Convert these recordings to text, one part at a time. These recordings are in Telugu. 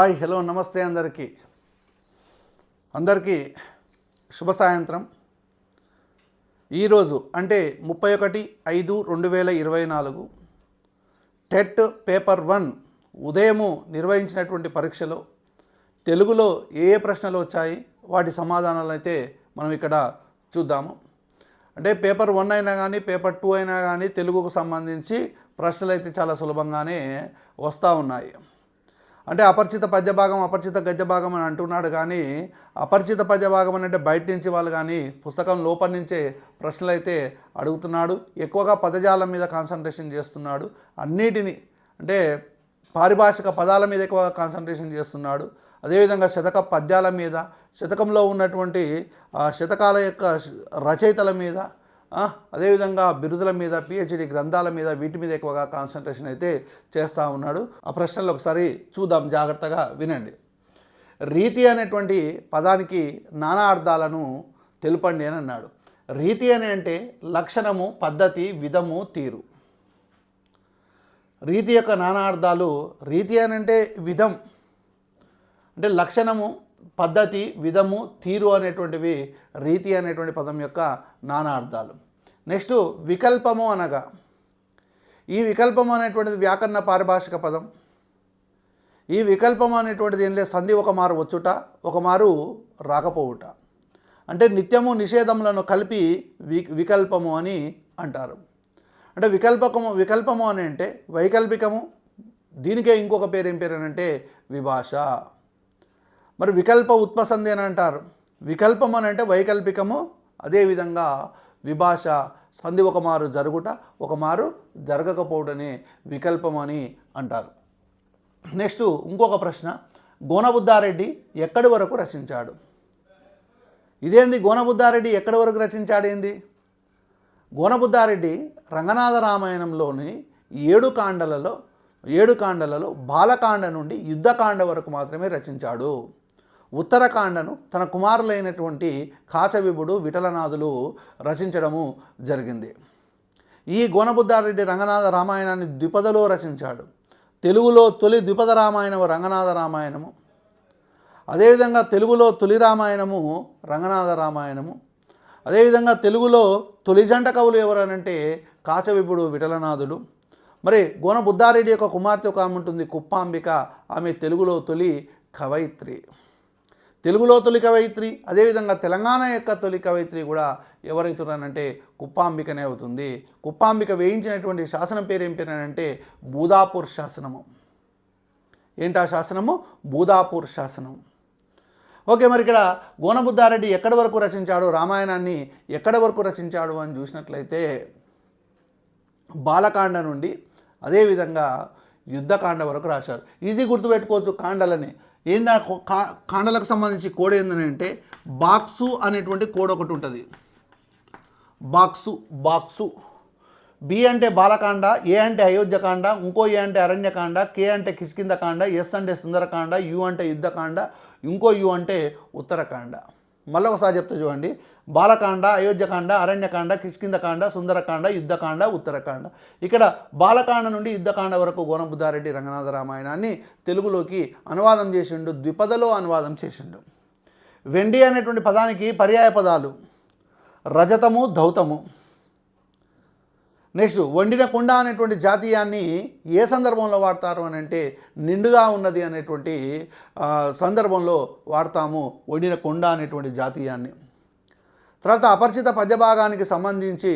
హాయ్ హలో నమస్తే అందరికీ. అందరికీ శుభ సాయంత్రం. ఈరోజు అంటే ముప్పై ఒకటి ఐదు రెండు వేల ఇరవై నాలుగు టెట్ పేపర్ వన్ ఉదయము నిర్వహించినటువంటి పరీక్షలో తెలుగులో ఏ ఏ ప్రశ్నలు వచ్చాయి వాటి సమాధానాలు అయితే మనం ఇక్కడ చూద్దాము. అంటే పేపర్ వన్ అయినా కానీ పేపర్ టూ అయినా కానీ తెలుగుకు సంబంధించి ప్రశ్నలు అయితే చాలా సులభంగానే వస్తూ ఉన్నాయి. అంటే అపరిచిత పద్య భాగం అపరిచిత గద్య భాగం అని అంటున్నాడు కానీ అపరిచిత పద్య భాగం అని అంటే బయట నుంచి వాళ్ళు కానీ పుస్తకం లోపల నుంచే ప్రశ్నలు అయితే అడుగుతున్నాడు ఎక్కువగా పదజాలం మీద కాన్సన్ట్రేషన్ చేస్తున్నాడు అన్నిటిని అంటే పారిభాషిక పదాల మీద ఎక్కువగా కాన్సన్ట్రేషన్ చేస్తున్నాడు. అదేవిధంగా శతక పద్యాల మీద శతకంలో ఉన్నటువంటి శతకాల యొక్క రచయితల మీద అదేవిధంగా బిరుదుల మీద పిహెచ్డి గ్రంథాల మీద వీటి మీద ఎక్కువగా కాన్సన్ట్రేషన్ అయితే చేస్తూ ఉన్నాడు. ఆ ప్రశ్నలు ఒకసారి చూద్దాం జాగ్రత్తగా వినండి. రీతి అనేటువంటి పదానికి నానా అర్థాలను తెలుపండి అని అన్నాడు. రీతి అని అంటే లక్షణము పద్ధతి విధము తీరు. రీతి యొక్క నానా అర్థాలు రీతి అని అంటే విధం. అంటే లక్షణము పద్ధతి విధము తీరు అనేటువంటివి రీతి అనేటువంటి పదం యొక్క నానా అర్థాలు. నెక్స్ట్ వికల్పము అనగా. ఈ వికల్పము అనేటువంటిది వ్యాకరణ పారిభాషిక పదం. ఈ వికల్పం అనేటువంటిది ఏం లేదు సంధి ఒక మారు వచ్చుట ఒక మారు రాకపోవుట. అంటే నిత్యము నిషేధములను కలిపి వి వికల్పము అని అంటారు. అంటే వికల్పకము వికల్పము అని అంటే వైకల్పికము దీనికే ఇంకొక పేరు ఏం పేరు అని అంటే విభాష. మరి వికల్ప ఉత్పసంధి అని అంటారు. వికల్పం అని అంటే వైకల్పికము అదేవిధంగా విభాష సంధి ఒక మారు జరుగుట ఒక మారు జరగకపోవడని వికల్పం అని అంటారు. నెక్స్ట్ ఇంకొక ప్రశ్న గోనబుద్ధారెడ్డి ఎక్కడి వరకు రచించాడు? ఇదేంది గోనబుద్ధారెడ్డి ఎక్కడి వరకు రచించాడు ఏంది? గోనబుద్ధారెడ్డి రంగనాథ రామాయణంలోని ఏడు కాండలలో ఏడు కాండలలో బాలకాండ నుండి యుద్ధకాండ వరకు మాత్రమే రచించాడు. ఉత్తరకాండను తన కుమారులైనటువంటి కాచవిభుడు విఠలనాథులు రచించడము జరిగింది. ఈ గోనబుద్ధారెడ్డి రంగనాథ రామాయణాన్ని ద్విపదలో రచించాడు. తెలుగులో తొలి ద్విపద రామాయణము రంగనాథ రామాయణము. అదేవిధంగా తెలుగులో తొలి రామాయణము రంగనాథ రామాయణము. అదేవిధంగా తెలుగులో తొలి జంట కవులు ఎవరనంటే కాచవిపుడు విఠలనాథుడు మరి గోన బుద్ధారెడ్డి యొక్క కుమార్తె ఒక ఆమె ఉంటుంది కుప్పాంబిక. ఆమె తెలుగులో తొలి కవయిత్రి. తెలుగులో తొలి కవయిత్రి అదేవిధంగా తెలంగాణ యొక్క తొలి కవయిత్రి కూడా ఎవరైతున్నానంటే కుప్పాంబికనే అవుతుంది. కుప్పాంబిక వేయించినటువంటి శాసనం పేరు ఏం పేరు అంటే బూదాపూర్ శాసనము. ఏంటా శాసనము? బూదాపూర్ శాసనం. ఓకే మరి ఇక్కడ గోనబుద్ధారెడ్డి ఎక్కడి వరకు రచించాడు రామాయణాన్ని ఎక్కడి వరకు రచించాడు అని చూసినట్లయితే బాలకాండ నుండి అదేవిధంగా యుద్ధకాండ వరకు రాశాడు ఈజీ గుర్తుపెట్టుకోవచ్చు కాండలని. ఏందా కా- కాండలకు సంబంధించి కోడ్ ఏంటంటే బాక్సు అనేటువంటి కోడ్ ఒకటి ఉంటుంది. Box box. బి అంటే బాలకాండ ఏ అంటే అయోధ్యకాండ ఇంకో ఏ అంటే అరణ్యకాండ కే అంటే కిష్కిందకాండ ఎస్ అంటే సుందరకాండ యు అంటే యుద్ధకాండ ఇంకో యు అంటే ఉత్తరకాండ. మళ్ళీ ఒకసారి చెప్తా చూడండి. బాలకాండ అయోధ్యకాండ అరణ్యకాండ కిష్కిందకాండ సుందరకాండ యుద్ధకాండ ఉత్తరకాండ. ఇక్కడ బాలకాండ నుండి యుద్ధకాండ వరకు గోనబుద్ధారెడ్డి రంగనాథ రామాయణాన్ని తెలుగులోకి అనువాదం చేసిండు ద్విపదలో అనువాదం చేసిండు. వెండి అనేటువంటి పదానికి పర్యాయ పదాలు. రజతము ధౌతము. నెక్స్ట్ వండిన కుండ అనేటువంటి జాతీయాన్ని ఏ సందర్భంలో వాడతారు అని అంటే నిండుగా ఉన్నది అనేటువంటి సందర్భంలో వాడతాము వండిన కుండ అనేటువంటి జాతీయాన్ని. తర్వాత అపరిచిత పద్య భాగానికి సంబంధించి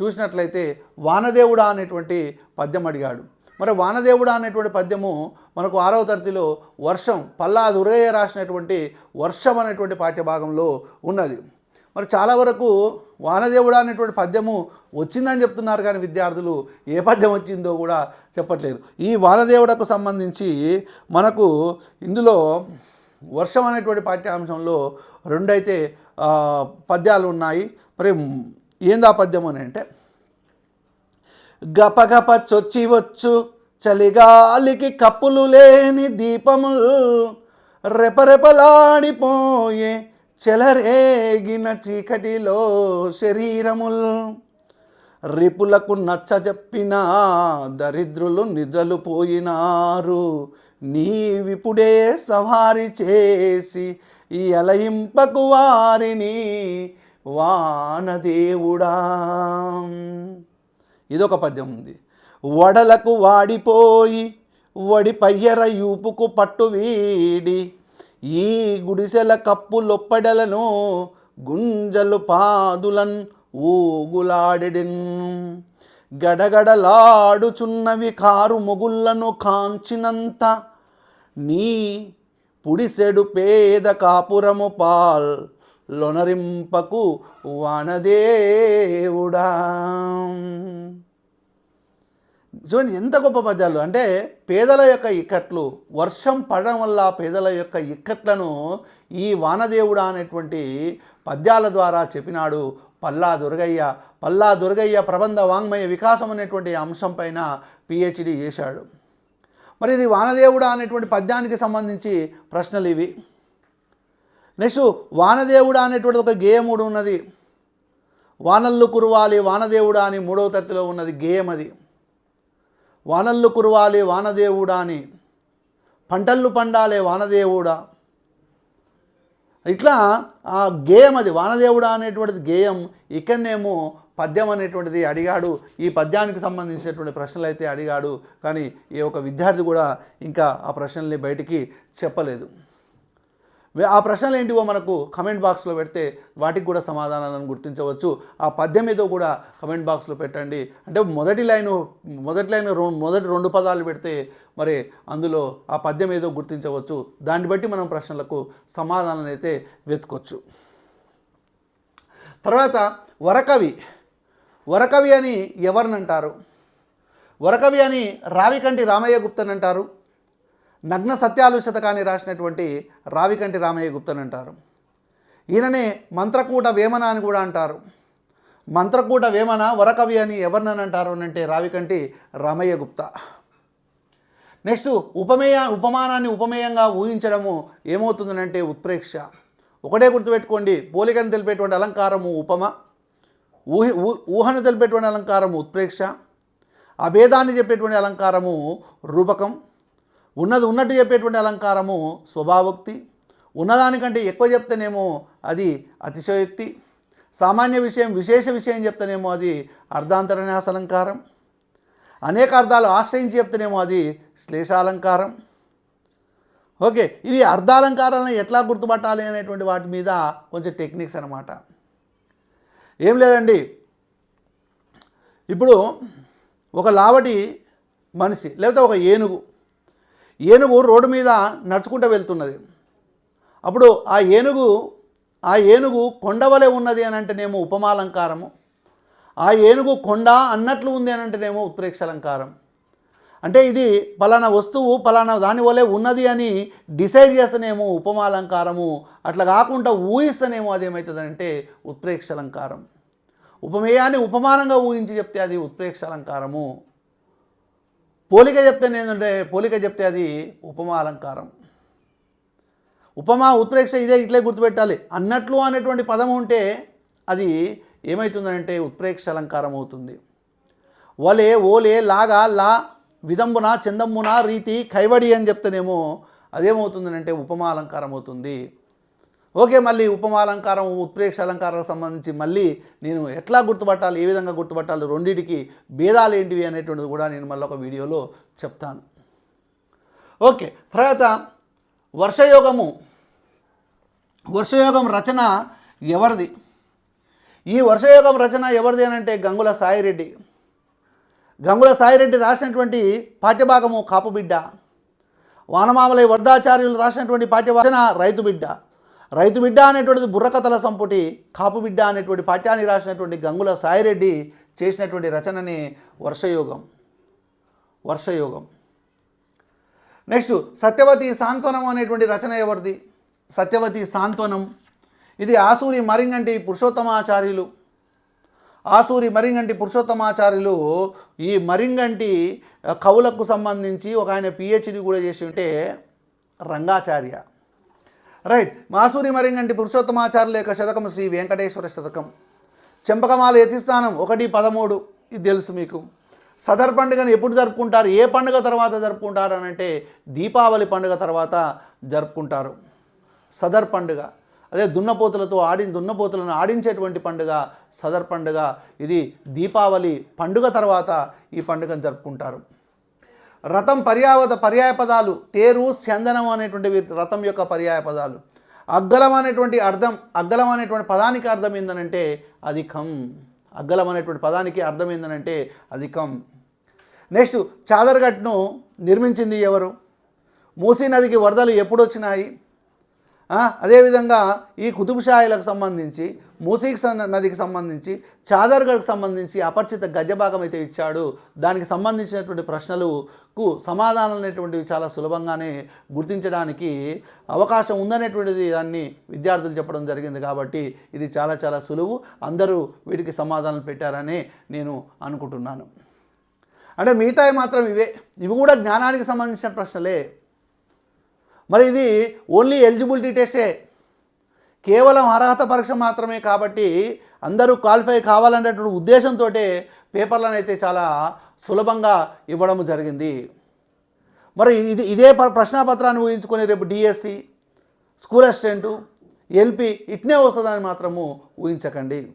చూసినట్లయితే వానదేవుడా అనేటువంటి పద్యం అడిగాడు. మరి వానదేవుడా అనేటువంటి పద్యము మనకు ఆరవ తరగతిలో వర్షం పల్లా దురయ్య రాసినటువంటి వర్షం అనేటువంటి పాఠ్యభాగంలో ఉన్నది. మరి చాలా వరకు వానదేవుడా అనేటువంటి పద్యము వచ్చిందని చెప్తున్నారు కానీ విద్యార్థులు ఏ పద్యం వచ్చిందో కూడా చెప్పట్లేరు ఈ వానదేవుడకు సంబంధించి మనకు ఇందులో వర్షం అనేటువంటి పాఠ్యాంశంలో రెండైతే పద్యాలు ఉన్నాయి. మరి ఏందా పద్యం అని అంటే గపగప చొచ్చి వచ్చు చలిగాలికి కప్పులు లేని దీపములు రెపరెపలాడిపోయే చెలరేగిన చీకటిలో శరీరముల్ రిపులకు నచ్చ చెప్పినా దరిద్రులు నిద్రలు పోయినారు. నీవిప్పుడే సవారి చేసి ఈ వారిని వానదేవుడా. ఇదొక పద్యం ఉంది. వడలకు వాడిపోయి వడి పయ్యర యూపుకు పట్టు వీడి ఈ గుడిసెల కప్పు లొప్పడలను గుంజలు పాదులన్ ఊగులాడెడిన్. గడగడలాడుచున్నవి కారు మొగుళ్ళను కాంచినంత నీ పుడిసెడు పేద కాపురము పాల్ లొనరింపకు వానదేవుడా. చూడండి ఎంత గొప్ప పద్యాలు. అంటే పేదల యొక్క ఇక్కట్లు వర్షం పడడం వల్ల పేదల యొక్క ఇక్కట్లను ఈ వానదేవుడా అనేటువంటి పద్యాల ద్వారా చెప్పినాడు పల్లా దుర్గయ్య. పల్లా దుర్గయ్య ప్రబంధ వాంగ్మయ వికాసం అనేటువంటి అంశం పైన పిహెచ్డి చేశాడు. మరి ఇది వానదేవుడా అనేటువంటి పద్యానికి సంబంధించి ప్రశ్నలు ఇవి. నెక్స్ట్ వానదేవుడా అనేటువంటి ఒక గేయముడు ఉన్నది. వానల్లు కురవాలి వానదేవుడా అని మూడవ తరగతిలో ఉన్నది గేయం అది. వానల్లు కురవాలి వానదేవుడా అని. పంటల్లు పండాలే వానదేవుడా. ఇట్లా ఆ గేయం అది వానదేవుడా అనేటువంటిది గేయం ఇక్కడనేమో పద్యం అనేటువంటిది అడిగాడు. ఈ పద్యానికి సంబంధించినటువంటి ప్రశ్నలు అయితే అడిగాడు. కానీ ఈ ఒక విద్యార్థి కూడా ఇంకా ఆ ప్రశ్నల్ని బయటికి చెప్పలేదు. ఆ ప్రశ్నలు ఏంటివో మనకు కమెంట్ బాక్స్లో పెడితే వాటికి కూడా సమాధానాలను గుర్తించవచ్చు. ఆ పద్యం ఏదో కూడా కమెంట్ బాక్స్లో పెట్టండి. అంటే మొదటి లైను మొదటి లైన్ మొదటి రెండు పదాలు పెడితే మరి అందులో ఆ పద్యం ఏదో గుర్తించవచ్చు. దాన్ని బట్టి మనం ప్రశ్నలకు సమాధానం అయితే వెతుకొచ్చు. తర్వాత వరకవి. వరకవి అని ఎవరినంటారు వరకవి అని రావికంటి రామయ్య గుప్తని అంటారు? నగ్న సత్యాలు శతకాన్ని రాసినటువంటి రావికంటి రామయ్య గుప్తని అంటారు. ఈయననే మంత్రకూట వేమన అని కూడా అంటారు. మంత్రకూట వేమన వరకవి అని ఎవరినని అంటారు అని అంటే రావికంటి రామయ్య గుప్తా. నెక్స్ట్ ఉపమేయ ఉపమానాన్ని ఉపమేయంగా ఊహించడము ఏమవుతుందనంటే ఉత్ప్రేక్ష. ఒకటే గుర్తుపెట్టుకోండి పోలికను తెలిపేటువంటి అలంకారము ఉపమ ఊహి ఊహను తెలిపేటువంటి అలంకారము ఉత్ప్రేక్ష అభేదాన్ని చెప్పేటువంటి అలంకారము రూపకం ఉన్నది ఉన్నట్టు చెప్పేటువంటి అలంకారము స్వభావోక్తి. ఉన్నదానికంటే ఎక్కువ చెప్తేనేమో అది అతిశయోక్తి. సామాన్య విషయం విశేష విషయం చెప్తేనేమో అది అర్ధాంతరన్యాస అలంకారం. అనేక అర్థాలు ఆశ్రయించి చెప్తేనేమో అది శ్లేషాలంకారం. ఓకే ఇవి అర్ధాలంకారాలను ఎట్లా గుర్తుపట్టాలి అనేటువంటి వాటి మీద కొంచెం టెక్నిక్స్ అనమాట ఏం లేదండి. ఇప్పుడు ఒక లావటి మనిషి లేకపోతే ఒక ఏనుగు ఏనుగు రోడ్డు మీద నడుచుకుంటూ వెళ్తున్నది. అప్పుడు ఆ ఏనుగు ఆ ఏనుగు కొండవలే ఉన్నది అని అంటేనేమో ఉపమాలంకారము. ఆ ఏనుగు కొండ అన్నట్లు ఉంది అని అంటేనేమో ఉత్ప్రేక్ష అలంకారం అంటే ఇది పలానా వస్తువు పలానా దాని వలె ఉన్నది అని డిసైడ్ చేస్తేనేమో ఉపమాలంకారము. అట్లా కాకుండా ఊహిస్తేనేమో అది ఏమవుతుందంటే ఉత్ప్రేక్ష అలంకారం ఉపమేయాన్ని ఉపమానంగా ఊహించి చెప్తే అది ఉత్ప్రేక్ష అలంకారము పోలిక చెప్తే ఏంటంటే పోలిక చెప్తే అది ఉపమా అలంకారం. ఉపమా ఉత్ప్రేక్ష ఇదే ఇట్లే గుర్తుపెట్టాలి. అన్నట్లు అనేటువంటి పదం ఉంటే అది ఏమవుతుందంటే ఉత్ప్రేక్ష అలంకారం అవుతుంది. వలే ఓలే లాగా లా విదంబున చందమ్మున రీతి కైవడి అని చెప్తేనేమో అదేమవుతుందంటే ఉపమా అలంకారం అవుతుంది. ఓకే మళ్ళీ ఉపమాలంకారం ఉత్ప్రేక్ష అలంకారాలకు సంబంధించి మళ్ళీ నేను ఎట్లా గుర్తుపట్టాలి ఏ విధంగా గుర్తుపట్టాలి రెండింటికి భేదాలు ఏంటివి అనేటువంటిది కూడా నేను మళ్ళీ ఒక వీడియోలో చెప్తాను. ఓకే తర్వాత వర్షయోగము. వర్షయోగం రచన ఎవరిది? ఈ వర్షయోగం రచన ఎవరిది అని అంటే గంగుల సాయిరెడ్డి. గంగుల సాయిరెడ్డి రాసినటువంటి పాఠ్యభాగము కాపు బిడ్డ వానమామలై వర్ధాచార్యులు రాసినటువంటి పాఠ్యభాగన రైతు బిడ్డ రైతు బిడ్డ అనేటువంటిది బుర్రకథల సంపుటి కాపు బిడ్డ అనేటువంటి పాఠ్యాన్ని రాసినటువంటి గంగుల సాయిరెడ్డి చేసినటువంటి రచనని వర్షయోగం. వర్షయోగం. నెక్స్ట్ సత్యవతి సాంత్వనం అనేటువంటి రచన ఎవరిది? సత్యవతి సాంత్వనం ఇది ఆసూరి మరింగంటి పురుషోత్తమాచార్యులు. ఆసూరి మరింగంటి పురుషోత్తమాచార్యులు ఈ మరింగంటి కవులకు సంబంధించి ఒక ఆయన పిహెచ్డి కూడా చేసి ఉంటే రంగాచార్య. రైట్ మాసూరి మరింగంటి పురుషోత్తమాచార్యుల యొక్క శతకం శ్రీ వెంకటేశ్వర శతకం. చెంపకమాల యతిస్థానం ఒకటి పదమూడు. ఇది తెలుసు మీకు. సదర్ పండుగను ఎప్పుడు జరుపుకుంటారు? ఏ పండుగ తర్వాత జరుపుకుంటారు అని అంటే దీపావళి పండుగ తర్వాత జరుపుకుంటారు. సదర్ పండుగ. అదే దున్నపోతులతో ఆడి దున్నపోతులను ఆడించేటువంటి పండుగ సదర్ పండుగ. ఇది దీపావళి పండుగ తర్వాత ఈ పండుగను జరుపుకుంటారు. రథం పర్యావత పర్యాయ పదాలు తేరు చందనం అనేటువంటి రథం యొక్క పర్యాయ పదాలు అగ్గలం అనేటువంటి అర్థం అగ్గలం అనేటువంటి పదానికి అర్థం ఏందనంటే అధికం. అగ్గలం అనేటువంటి పదానికి అర్థం ఏందనంటే అధికం. నెక్స్ట్ చాదర్ఘట్ను నిర్మించింది ఎవరు? మూసీ నదికి వరదలు ఎప్పుడు వచ్చినాయి అదేవిధంగా ఈ కుతుబ్షాయిలకు సంబంధించి మూసీకి నదికి సంబంధించి చాదర్గఢ్కి సంబంధించి అపరిచిత గజభాగం అయితే ఇచ్చాడు. దానికి సంబంధించినటువంటి ప్రశ్నలకు సమాధానాలు అనేటువంటివి చాలా సులభంగానే గుర్తించడానికి అవకాశం ఉందనేటువంటిది దాన్ని విద్యార్థులు చెప్పడం జరిగింది కాబట్టి ఇది చాలా చాలా సులువు. అందరూ వీటికి సమాధానాలు పెట్టారని నేను అనుకుంటున్నాను. అంటే మిగతావి మాత్రం ఇవే. ఇవి కూడా జ్ఞానానికి సంబంధించిన ప్రశ్నలే. మరి ఇది ఓన్లీ ఎలిజిబిలిటీ టెస్టే కేవలం అర్హత పరీక్ష మాత్రమే కాబట్టి అందరూ క్వాలిఫై కావాలనేటువంటి ఉద్దేశంతో పేపర్లను అయితే చాలా సులభంగా ఇవ్వడం జరిగింది. మరి ఇది ఇదే ప- ప్రశ్నాపత్రాన్ని ఊహించుకొని రేపు డిఎస్సి స్కూల్ అసిస్టెంటు ఎల్పి ఇట్నే వస్తుందని మాత్రము ఊహించకండి.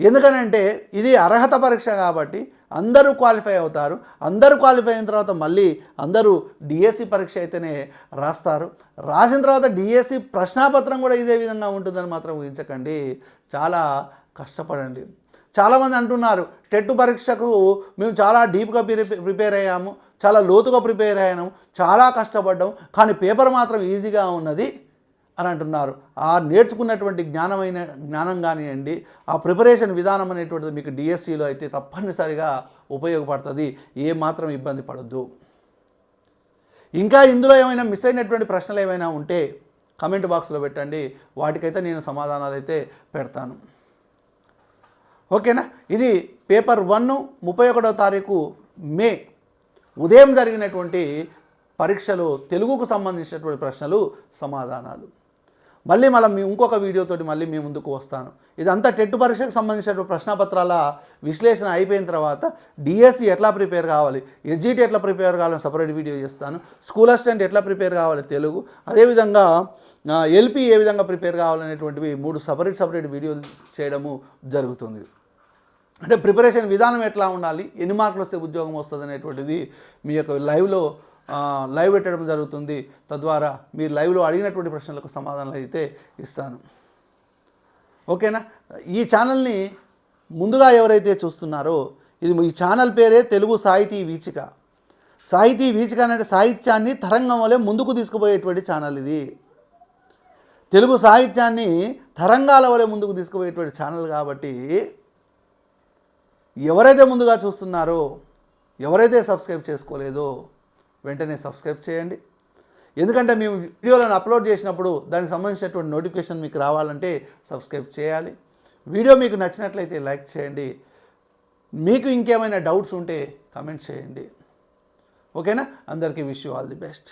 ఎందుకనంటే ఇది అర్హత పరీక్ష కాబట్టి అందరూ క్వాలిఫై అవుతారు. అందరూ క్వాలిఫై అయిన తర్వాత మళ్ళీ అందరూ డిఎస్సి పరీక్ష అయితేనే రాస్తారు. రాసిన తర్వాత డిఎస్సి ప్రశ్నాపత్రం కూడా ఇదే విధంగా ఉంటుందని మాత్రం ఊహించకండి. చాలా కష్టపడండి. చాలామంది అంటున్నారు టెట్ పరీక్షకు మేము చాలా డీప్గా ప్రిపేర్ అయ్యాము చాలా లోతుగా ప్రిపేర్ అయ్యాము చాలా కష్టపడ్డాం కానీ పేపర్ మాత్రం ఈజీగా ఉన్నది అని అంటున్నారు. ఆ నేర్చుకున్నటువంటి జ్ఞానమైన జ్ఞానం కానివ్వండి ఆ ప్రిపరేషన్ విధానం అనేటువంటిది మీకు డిఎస్సిలో అయితే తప్పనిసరిగా ఉపయోగపడుతుంది. ఏ మాత్రం ఇబ్బంది పడద్దు. ఇంకా ఇందులో ఏమైనా మిస్ అయినటువంటి ప్రశ్నలు ఏమైనా ఉంటే కమెంట్ బాక్స్లో పెట్టండి. వాటికైతే నేను సమాధానాలు అయితే పెడతాను. ఓకేనా? ఇది పేపర్ వన్ ముప్పై ఒకటో తారీఖు మే ఉదయం జరిగినటువంటి పరీక్షలు తెలుగుకు సంబంధించినటువంటి ప్రశ్నలు సమాధానాలు. మళ్ళీ మళ్ళీ మీ ఇంకొక వీడియోతోటి మళ్ళీ మీ ముందుకు వస్తాను. ఇదంతా టెట్ పరీక్షకు సంబంధించినటువంటి ప్రశ్నపత్రాల విశ్లేషణ అయిపోయిన తర్వాత డిఎస్సి ఎట్లా ప్రిపేర్ కావాలి ఎస్జిటి ఎట్లా ప్రిపేర్ కావాలని సపరేట్ వీడియో చేస్తాను. స్కూల్ అసిస్టెంట్ ఎట్లా ప్రిపేర్ కావాలి తెలుగు. అదేవిధంగా ఎల్పి ఏ విధంగా ప్రిపేర్ కావాలనేటువంటివి మూడు సపరేట్ సపరేట్ వీడియోలు చేయడము జరుగుతుంది. అంటే ప్రిపరేషన్ విధానం ఎట్లా ఉండాలి ఎన్ని మార్కులు వస్తే ఉద్యోగం వస్తుంది అనేటువంటిది మీ యొక్క లైవ్లో లైవ్ పెట్టడం జరుగుతుంది. తద్వారా మీరు లైవ్లో అడిగినటువంటి ప్రశ్నలకు సమాధానాలు అయితే ఇస్తాను. ఓకేనా? ఈ ఛానల్ని ముందుగా ఎవరైతే చూస్తున్నారో ఇది ఈ ఛానల్ పేరే తెలుగు సాహితీ వీచిక. సాహితీ వీచిక అనే సాహిత్యాన్ని తరంగం వలె ముందుకు తీసుకుపోయేటువంటి ఛానల్ ఇది. తెలుగు సాహిత్యాన్ని తరంగాల వలె ముందుకు తీసుకుపోయేటువంటి ఛానల్ కాబట్టి ఎవరైతే ముందుగా చూస్తున్నారో ఎవరైతే సబ్స్క్రైబ్ చేసుకోలేదో వెంటనే సబ్స్క్రైబ్ చేయండి. ఎందుకంటే మేము వీడియోలను అప్లోడ్ చేసినప్పుడు దానికి సంబంధించినటువంటి నోటిఫికేషన్ మీకు రావాలంటే సబ్స్క్రైబ్ చేయాలి. వీడియో మీకు నచ్చినట్లయితే లైక్ చేయండి. మీకు ఇంకేమైనా డౌట్స్ ఉంటే కమెంట్ చేయండి. ఓకేనా? అందరికీ wish you all the best.